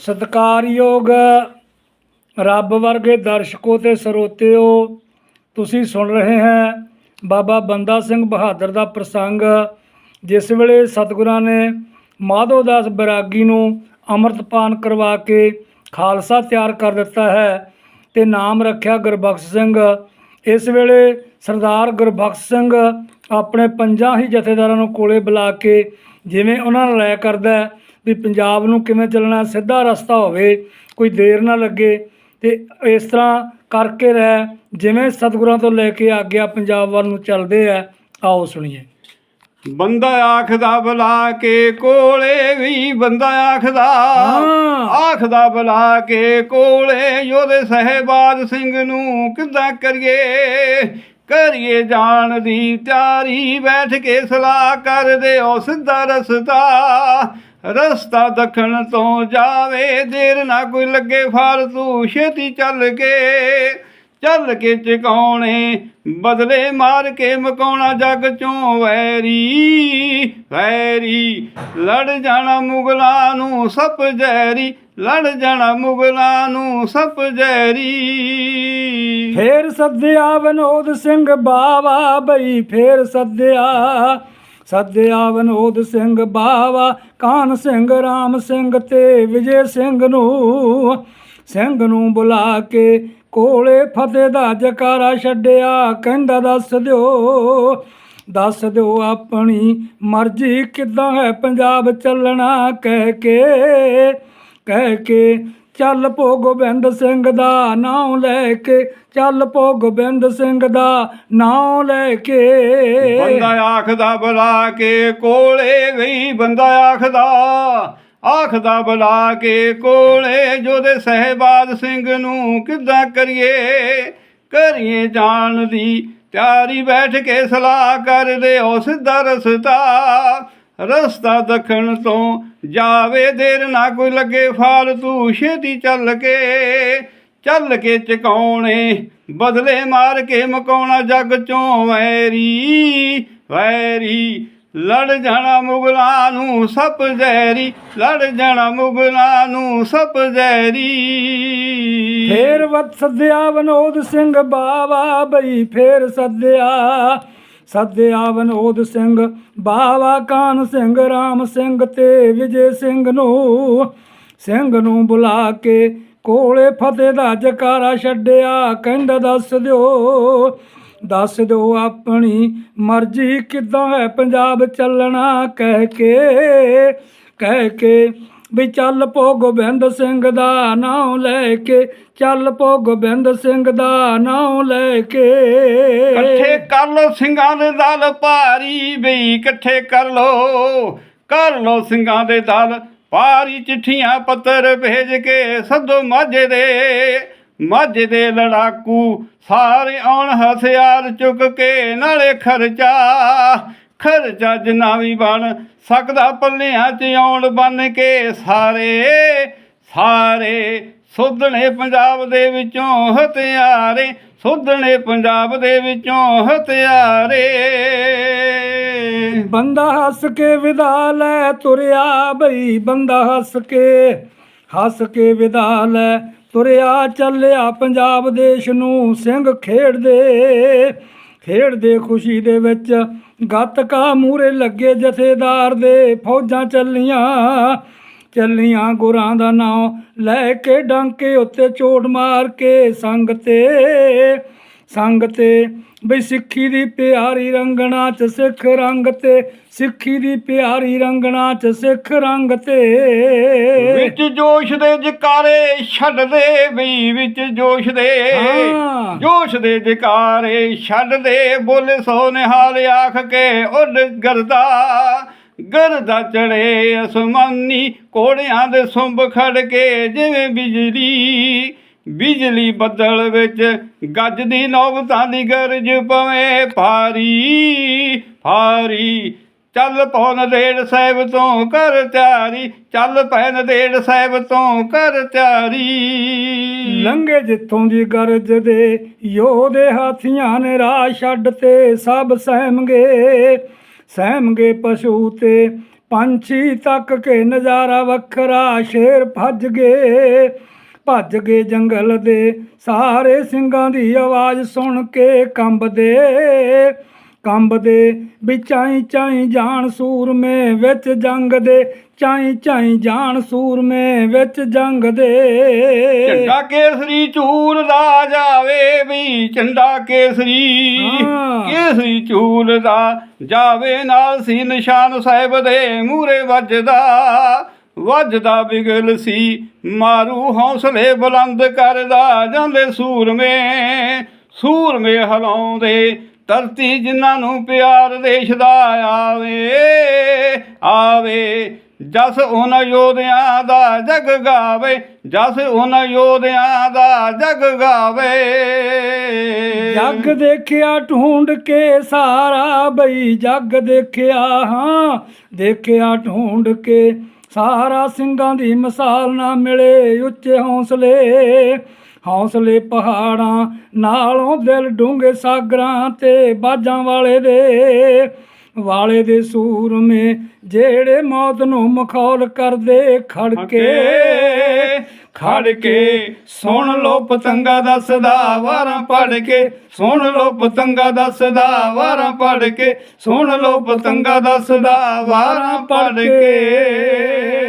ਸਤਿਕਾਰਯੋਗ ਰੱਬ ਵਰਗੇ ਦਰਸ਼ਕੋ ਤੇ ਸਰੋਤਿਓ, ਤੁਸੀਂ ਸੁਣ ਰਹੇ ਹੈ ਬਾਬਾ ਬੰਦਾ ਸਿੰਘ ਬਹਾਦਰ ਦਾ ਪ੍ਰਸੰਗ, ਜਿਸ ਵੇਲੇ ਸਤਿਗੁਰਾਂ ਨੇ ਮਾਧੋ ਦਾਸ ਬੈਰਾਗੀ ਨੂੰ ਅੰਮ੍ਰਿਤਪਾਨ ਕਰਵਾ ਕੇ ਖਾਲਸਾ ਤਿਆਰ ਕਰ ਦਿੱਤਾ ਹੈ ਤੇ ਨਾਮ ਰੱਖਿਆ ਗੁਰਬਖਸ਼ ਸਿੰਘ। ਇਸ ਵੇਲੇ ਸਰਦਾਰ ਗੁਰਬਖਸ਼ ਸਿੰਘ ਆਪਣੇ ਪੰਜਾਂ ਹੀ ਜਥੇਦਾਰਾਂ ਨੂੰ ਕੋਲੇ ਬੁਲਾ ਕੇ ਜਿਵੇਂ ਉਹਨਾਂ ਨੂੰ ਰਾਇ ਕਰਦਾ ਵੀ ਪੰਜਾਬ ਨੂੰ ਕਿਵੇਂ ਚੱਲਣਾ ਸਿੱਧਾ ਰਸਤਾ ਹੋਵੇ ਕੋਈ ਦੇਰ ਨਾ ਲੱਗੇ ਤੇ ਇਸ ਤਰ੍ਹਾਂ ਕਰਕੇ ਰਹਿ ਜਿਵੇਂ ਸਤਿਗੁਰਾਂ ਤੋਂ ਲੈ ਕੇ ਆਗਿਆ ਪੰਜਾਬ ਵੱਲ ਨੂੰ ਚੱਲਦੇ ਆ ਆਓ ਸੁਣੀਏ। ਬੰਦਾ ਆਖਦਾ ਬੁਲਾ ਕੇ ਕੋਲੇ ਵੀ ਬੰਦਾ ਆਖਦਾ। ਆਖਦਾ ਬੁਲਾ ਕੇ ਕੋਲੇ ਯੋਧੇ ਸਹਿਬਾਦ ਸਿੰਘ ਨੂੰ ਕਿੱਦਾਂ ਕਰੀਏ? ਕਰੀਏ ਜਾਣ ਦੀ ਤਿਆਰੀ ਬੈਠ ਕੇ ਸਲਾਹ ਕਰਦੇ ਉਹ ਸਿੱਧਾ ਰਸਤਾ। ਰਸਤਾ ਦੱਖਣ ਤੋਂ ਜਾਵੇ, ਦੇਰ ਨਾ ਕੋਈ ਲੱਗੇ ਫਾਲਤੂ ਛੇਤੀ ਚੱਲ ਕੇ। ਚੱਲ ਕੇ ਚਕਾਉਣੇ ਬਦਲੇ ਮਾਰ ਕੇ ਮਕਾਉਣਾ ਜੱਗ ਚੋਂ ਵੈਰੀ ਵੈਰੀ। ਲੜ ਜਾਣਾ ਮੁਗਲਾਂ ਨੂੰ ਸੱਪ ਜ਼ਹਿਰੀ, ਲੜ ਜਾਣਾ ਮੁਗਲਾਂ ਨੂੰ ਸੱਪ ਜ਼ਹਿਰੀ। ਫੇਰ ਸੱਦਿਆ ਵਿਨੋਦ ਸਿੰਘ ਬਾਵਾ ਬਈ, ਫੇਰ ਸੱਦਿਆ ਸੱਦਿਆ ਵਿਨੋਦ ਸਿੰਘ ਬਾਵਾ, ਕਾਨ ਸਿੰਘ ਰਾਮ ਸਿੰਘ ਤੇ ਵਿਜੇ ਸਿੰਘ ਨੂੰ। ਸਿੰਘ ਨੂੰ ਬੁਲਾ ਕੇ ਕੋਲੇ ਫਤਿਹ ਦਾ ਜਕਾਰਾ ਛੱਡਿਆ, ਕਹਿੰਦਾ ਦੱਸ ਦਿਓ ਦੱਸ ਦਿਓ ਆਪਣੀ ਮਰਜ਼ੀ ਕਿੱਦਾਂ ਹੈ ਪੰਜਾਬ ਚੱਲਣਾ, ਕਹਿ ਕੇ ਕਹਿ ਕੇ ਚੱਲ ਪੋ ਗੋਬਿੰਦ ਸਿੰਘ ਦਾ ਨਾਮ ਲੈ ਕੇ, ਚੱਲ ਪੋ ਗੋਬਿੰਦ ਸਿੰਘ ਦਾ ਨਾਮ ਲੈ ਕੇ। ਬੰਦਾ ਆਖਦਾ ਬੁਲਾ ਕੇ ਕੋਲੇ ਵੀ ਬੰਦਾ ਆਖਦਾ ਆਖਦਾ ਬੁਲਾ ਕੇ ਕੋਲੇ ਜੋਦੇ ਸਹਿਬਾਦ ਸਿੰਘ ਨੂੰ ਕਿੱਦਾਂ ਕਰੀਏ? ਕਰੀਏ ਜਾਣ ਦੀ ਤਿਆਰੀ, ਬੈਠ ਕੇ ਸਲਾਹ ਕਰਦੇ ਉਹ ਸਿੱਧਾ ਰਸਤਾ। ਰਸਤਾ ਦੱਖਣ ਤੋਂ ਜਾਵੇ ਦੇਰ ਨਾ ਕੋਈ ਲੱਗੇ, ਫਾਲਤੂ ਛੇਤੀ ਚੱਲ ਕੇ ਚੱਲ ਕੇ ਚਕਾਉਣੇ, ਬਦਲੇ ਮਾਰ ਕੇ ਮਕਾਉਣਾ ਜੱਗ ਚੋਂ ਵੈਰੀ ਵੈਰੀ। ਲੜ ਜਾਣਾ ਮੁਗਲਾਂ ਨੂੰ ਸੱਪ ਜ਼ਹਿਰੀ, ਲੜ ਜਾਣਾ ਮੁਗਲਾਂ ਨੂੰ ਸੱਪ ਜ਼ਹਿਰੀ। ਫੇਰ ਵਤ ਸੱਦਿਆ ਵਿਨੋਦ ਸਿੰਘ ਬਾਵਾ ਬਈ, ਫੇਰ ਸੱਦਿਆ ਸੱਦਿਆ ਵਿਨੋਦ ਸਿੰਘ, ਬਾਵਾ ਕਾਨ ਸਿੰਘ, ਰਾਮ ਸਿੰਘ ਤੇ ਵਿਜੇ ਸਿੰਘ ਨੂੰ। ਸਿੰਘ ਨੂੰ ਬੁਲਾ ਕੇ ਕੋਲੇ ਫਤਿਹ ਦਾ ਜਕਾਰਾ ਛੱਡਿਆ, ਕਹਿੰਦਾ, ਦੱਸ ਦਿਓ ਦੱਸ ਦਿਓ ਆਪਣੀ ਮਰਜ਼ੀ ਕਿਦਾਂ ਹੈ ਪੰਜਾਬ ਚੱਲਣਾ? ਕਹਿ ਕੇ ਕਹਿ ਕੇ ਵੀ ਚੱਲ ਪੋ ਗੋਬਿੰਦ ਸਿੰਘ ਦਾ ਨਾਮ ਲੈ ਕੇ, ਚੱਲ ਪੋ ਗੋਬਿੰਦ ਸਿੰਘ ਦਾ ਨਾਮ ਲੈ ਕੇ। ਇਕੱਠੇ ਕਰ ਲੋ ਸਿੰਘਾਂ ਦੇ ਦਲ ਭਾਰੀ ਬਈ ਇਕੱਠੇ ਕਰ ਲੋ ਕਰ ਲੋ ਸਿੰਘਾਂ ਦੇ ਦਲ ਭਾਰੀ, ਚਿੱਠੀਆਂ ਪੱਤਰ ਭੇਜ ਕੇ ਸੱਦੋ ਮਾਝੇ ਦੇ ਮਾਝੇ ਦੇ ਲੜਾਕੂ ਸਾਰੇ ਆਉਣ ਹਥਿਆਰ ਚੁੱਕ ਕੇ ਨਾਲੇ ਖਰਚਾ ਖਰਚਾ ਜਿੰਨਾ ਵੀ ਬਣ ਸਕਦਾ ਪੱਲਿਆਂ 'ਚ ਆਉਣ ਬਨ ਕੇ ਸਾਰੇ ਸਾਰੇ ਸੋਧਣੇ ਪੰਜਾਬ ਦੇ ਵਿੱਚੋਂ ਹਥਿਆਰੇ, ਸੋਧਣੇ ਪੰਜਾਬ ਦੇ ਵਿੱਚੋਂ ਹਥਿਆਰੇ। ਬੰਦਾ ਹੱਸ ਕੇ ਵਿਦਾ ਲੈ ਤੁਰਿਆ ਬਈ, ਬੰਦਾ ਹੱਸ ਕੇ ਹੱਸ ਕੇ ਵਿਦਾ ਲੈ ਤੁਰਿਆ ਚੱਲਿਆ ਪੰਜਾਬ ਦੇਸ਼ ਨੂੰ ਸਿੰਘ ਖੇਡਦੇ। ਖੇਡਦੇ ਖੁਸ਼ੀ ਦੇ ਵਿੱਚ ਗੱਤਕਾ ਮੂਰੇ ਲੱਗੇ ਜਥੇਦਾਰ ਦੇ ਫੌਜਾਂ ਚੱਲੀਆਂ ਚੱਲੀਆਂ ਗੁਰਾਂ ਦਾ ਨਾਮ ਲੈ ਕੇ ਡਾਂਕੇ ਉੱਤੇ ਚੋਟ ਮਾਰ ਕੇ ਸੰਗ ਤੇ ਸੰਗ ਤੇ। ਬਈ ਸਿੱਖੀ ਦੀ ਪਿਆਰੀ ਰੰਗਣਾ ਚ ਸਿੱਖ ਰੰਗ ਤੇ। ਸਿੱਖੀ ਦੀ ਪਿਆਰੀ ਰੰਗਣਾ ਚ ਸਿੱਖ ਰੰਗ ਤੇ। ਵਿੱਚ ਜੋਸ਼ ਦੇ ਜਕਾਰੇ ਛੱਡਦੇ ਵੀ ਵਿੱਚ ਜੋਸ਼ ਦੇ। ਜੋਸ਼ ਦੇ ਜਕਾਰੇ ਛੱਡਦੇ ਬੋਲੇ ਸੋ ਨਿਹਾਲ ਆਖ ਕੇ ਉੱਡ ਗਰਦਾ। ਗਰਦਾ ਚੜੇ ਅਸਮਾਨੀ ਕੋੜਿਆਂ ਦੇ ਸੁੰਬ ਖੜ ਕੇ ਜਿਵੇਂ ਬਿਜਲੀ ਬਿਜਲੀ ਬੱਦਲ ਵਿੱਚ ਗੱਜਦੀ ਨੌਬਤਾਂ ਦੀ ਗਰਜ ਪਵੇ ਭਾਰੀ ਭਾਰੀ। ਚੱਲ ਪੌ ਨਦੇੜ ਸਾਹਿਬ ਤੋਂ ਕਰ ਤਿਆਰੀ, ਚੱਲ ਪੈ ਨਦੇੜ ਸਾਹਿਬ ਤੋਂ ਕਰ ਤਿਆਰੀ। ਲੰਘੇ ਜਿੱਥੋਂ ਦੀ ਗਰਜ ਦੇ, ਯੋਧੇ ਹਾਥੀਆਂ ਨੇ ਰਾਹ ਛੱਡ ਤੇ ਸਭ ਸਹਿਮਗੇ। ਸਹਿਮਗੇ ਪਸ਼ੂ ਤੇ, ਪੰਛੀ ਤੱਕ ਕੇ ਨਜ਼ਾਰਾ ਵੱਖਰਾ ਸ਼ੇਰ ਭੱਜ ਗਏ। ਭੱਜ ਗਏ ਜੰਗਲ ਦੇ ਸਾਰੇ ਸਿੰਘਾਂ ਦੀ ਆਵਾਜ਼ ਸੁਣ ਕੇ ਕੰਬਦੇ ਕੰਬਦੇ ਵੀ ਚਾਈ ਚਾਈ ਜਾਣ ਸੂਰਮੇ ਵਿੱਚ ਜੰਗ ਦੇ ਚਾਈ ਚਾਈ ਜਾਣ ਸੂਰਮੇ ਵਿੱਚ ਜੰਗ ਦੇ ਝੰਡਾ ਕੇਸਰੀ ਝੂਲ ਦਾ ਜਾਵੇ ਵੀ ਝੰਡਾ ਕੇਸਰੀ। ਕੇਸਰੀ ਝੂਲ ਦਾ ਜਾਵੇ ਨਾਲ ਸੀ ਨਿਸ਼ਾਨ ਸਾਹਿਬ ਦੇ ਮੂਰੇ ਵੱਜਦਾ ਵੱਜਦਾ ਬਿਗਲ ਸੀ, ਮਾਰੂ ਹੌਸਲੇ ਬੁਲੰਦ ਕਰਦਾ ਜਾਂਦੇ ਸੂਰਮੇ। ਸੂਰਮੇ ਹਲਾਉਂਦੇ, ਧਰਤੀ ਜਿਨ੍ਹਾਂ ਨੂੰ ਪਿਆਰ ਦੇਸ਼ ਦਾ ਆਵੇ ਆਵੇ। ਜਸ ਉਹਨਾਂ ਯੋਧਿਆਂ ਦਾ ਜਗ ਗਾਵੇ, ਜਸ ਉਹਨਾਂ ਯੋਧਿਆਂ ਦਾ ਜਗ ਗਾਵੇ। ਜੱਗ ਦੇਖਿਆ ਢੂੰਡ ਕੇ ਸਾਰਾ ਬਈ, ਜਗ ਦੇਖਿਆ, ਹਾਂ। ਦੇਖਿਆ ਢੂੰਡ ਕੇ ਸਾਰਾ ਸਿੰਘਾਂ ਦੀ ਮਿਸਾਲ ਨਾ ਮਿਲੇ ਉੱਚੇ ਹੌਸਲੇ। ਹੌਸਲੇ ਪਹਾੜਾਂ ਨਾਲੋਂ ਦਿਲ ਡੂੰਘੇ ਸਾਗਰਾਂ ਤੇ ਬਾਜਾਂ ਵਾਲੇ ਦੇ। ਵਾਲੇ ਦੇ ਸੂਰਮੇ ਜਿਹੜੇ ਮੌਤ ਨੂੰ ਮਖੌਲ ਕਰਦੇ ਖੜਕੇ। ਖੜ ਕੇ ਸੁਣ ਲੋ ਪਤੰਗਾ ਦੱਸਦਾ, ਵਾਰਾਂ ਪੜ ਕੇ ਸੁਣ ਲੋ ਪਤੰਗਾ ਦੱਸਦਾ, ਵਾਰਾਂ ਪੜ ਕੇ ਸੁਣ ਲੋ ਪਤੰਗਾ ਦੱਸਦਾ, ਵਾਰਾਂ ਪੜ ਕੇ।